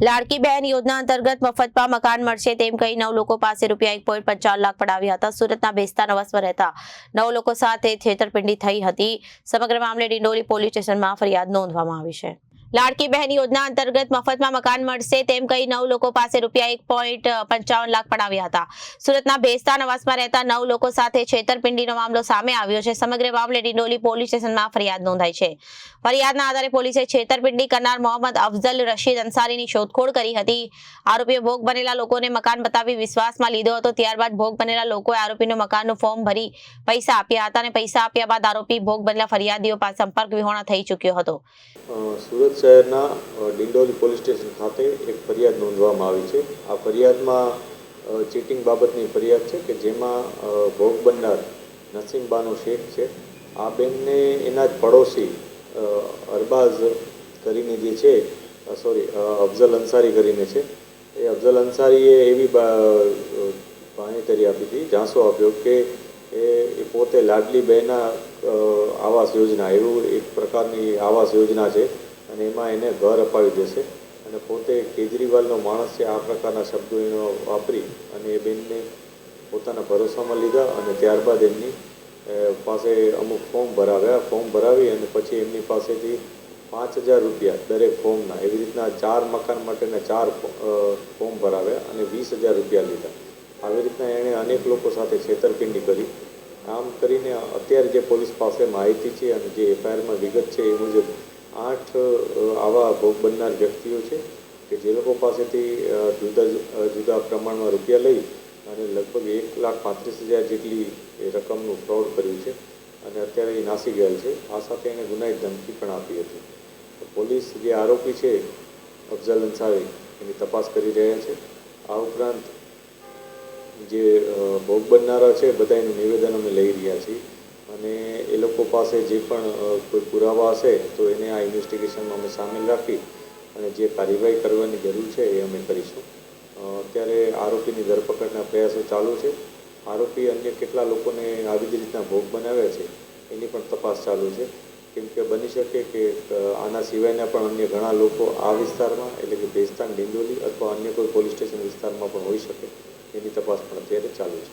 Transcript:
લાડકી બહેન યોજના અંતર્ગત મફતમાં મકાન મળશે તેમ કહી નવ લોકો પાસે રૂપિયા એક પોઈન્ટ પંચાવન લાખ પડાવ્યા હતા. સુરતના બેસતા નવાસમાં રહેતા નવ લોકો સાથે છેતરપિંડી થઈ હતી. સમગ્ર મામલે ડિંડોલી પોલીસ સ્ટેશનમાં ફરિયાદ નોંધવામાં આવી છે. લાડકી બહેન યોજના અંતર્ગત મફતમાં મકાન મળશે તેમ કહી નવ લોકો પાસે રૂપિયા એક પોઈન્ટ પંચાવન લાખ પડાવ્યા હતા. સુરતના ભેસ્તા નવાસમાં રહેતા નવ લોકો સાથે છેતરપિંડીનો મામલો સામે આવ્યો છે. સમગ્ર મામલે ડિંડોલી પોલીસ સ્ટેશનમાં ફરિયાદ નોંધાઈ છે. ફરિયાદના આધારે પોલીસે છેતરપિંડી કરનાર મોહમ્મદ અફઝલ રશીદ અંસારીની શોધખોળ કરી હતી. આરોપીએ ભોગ બનેલા લોકોને મકાન બતાવી વિશ્વાસમાં લીધો હતો. ત્યારબાદ ભોગ બનેલા લોકોએ આરોપીનું મકાનનું ફોર્મ ભરી પૈસા આપ્યા હતા અને પૈસા આપ્યા બાદ આરોપી ભોગ બનેલા ફરિયાદીઓ પાસે સંપર્ક વિહોણા થઈ ચૂક્યો હતો. સુરત શહેરના ડિંડોલી પોલીસ સ્ટેશન ખાતે એક ફરિયાદ નોંધવામાં આવી છે. આ ફરિયાદમાં ચીટિંગ બાબતની ફરિયાદ છે કે જેમાં ભોગ બનનાર નસીમબાનો શેખ છે. આ બેનને એના જ પડોશી અરબાઝ કરીને જે છે સોરી અફઝલ અંસારી કરીને છે. એ અફઝલ અંસારીએ એવી બા- અ, આપી હતી ઝાંસો આપ્યો કે એ પોતે લાડલી બહેના આવાસ યોજના એવું એક પ્રકારની આવાસ યોજના છે. અને એમાં એને ઘર અપાવી દેશે. અને પોતે કેજરીવાલનો માણસ છે, આ પ્રકારના શબ્દો એનો વાપરી અને એ બેનને પોતાના ભરોસામાં લીધા અને ત્યારબાદ એમની પાસે અમુક ફોર્મ ભરાવ્યા. ફોર્મ ભરાવી અને પછી એમની પાસેથી પાંચ હજાર રૂપિયા દરેક ફોર્મના, એવી રીતના ચાર મકાન માટેના ચાર ફોર્મ ભરાવ્યા અને વીસ હજાર રૂપિયા લીધા. આવી રીતના એણે અનેક લોકો સાથે છેતરપિંડી કરી. આમ કરીને અત્યારે જે પોલીસ પાસે માહિતી છે અને જે એફઆઈઆરમાં વિગત છે એ મુજબ આઠ આવા ભોગ બનનાર વ્યક્તિઓ છે કે જે લોકો પાસેથી જુદા જુદા પ્રમાણમાં રૂપિયા લઈ અને લગભગ એક લાખ પાંત્રીસ હજાર જેટલી એ રકમનું ફ્રોડ કર્યું છે અને અત્યારે એ નાસી ગયેલ છે. આ સાથે એને ગુનાહિત ધમકી પણ આપી હતી. પોલીસ જે આરોપી છે અફઝલ અંસારી એની તપાસ કરી રહ્યા છે. આ ઉપરાંત જે ભોગ બનનારા છે બધા એનું નિવેદન અમે લઈ રહ્યા છીએ. અને એ લોકો પાસે જે પણ કોઈ પુરાવા હશે, તો એને આ ઇન્વેસ્ટિગેશનમાં અમે સામેલ રાખી અને જે કાર્યવાહી કરવાની જરૂર છે એ અમે કરીશું. અત્યારે આરોપીની ધરપકડના પ્રયાસો ચાલુ છે. આરોપી અન્ય કેટલા લોકોને આવી જ રીતના ભોગ બનાવ્યા છે, એની પણ તપાસ ચાલુ છે. કેમ કે બની શકે કે આના સિવાયના પણ અન્ય ઘણા લોકો આ વિસ્તારમાં, એટલે કે ભેસ્તાન, ડિંડોલી અથવા અન્ય કોઈ પોલીસ સ્ટેશન વિસ્તારમાં પણ હોઈ શકે. એની તપાસ પણ અત્યારે ચાલુ છે.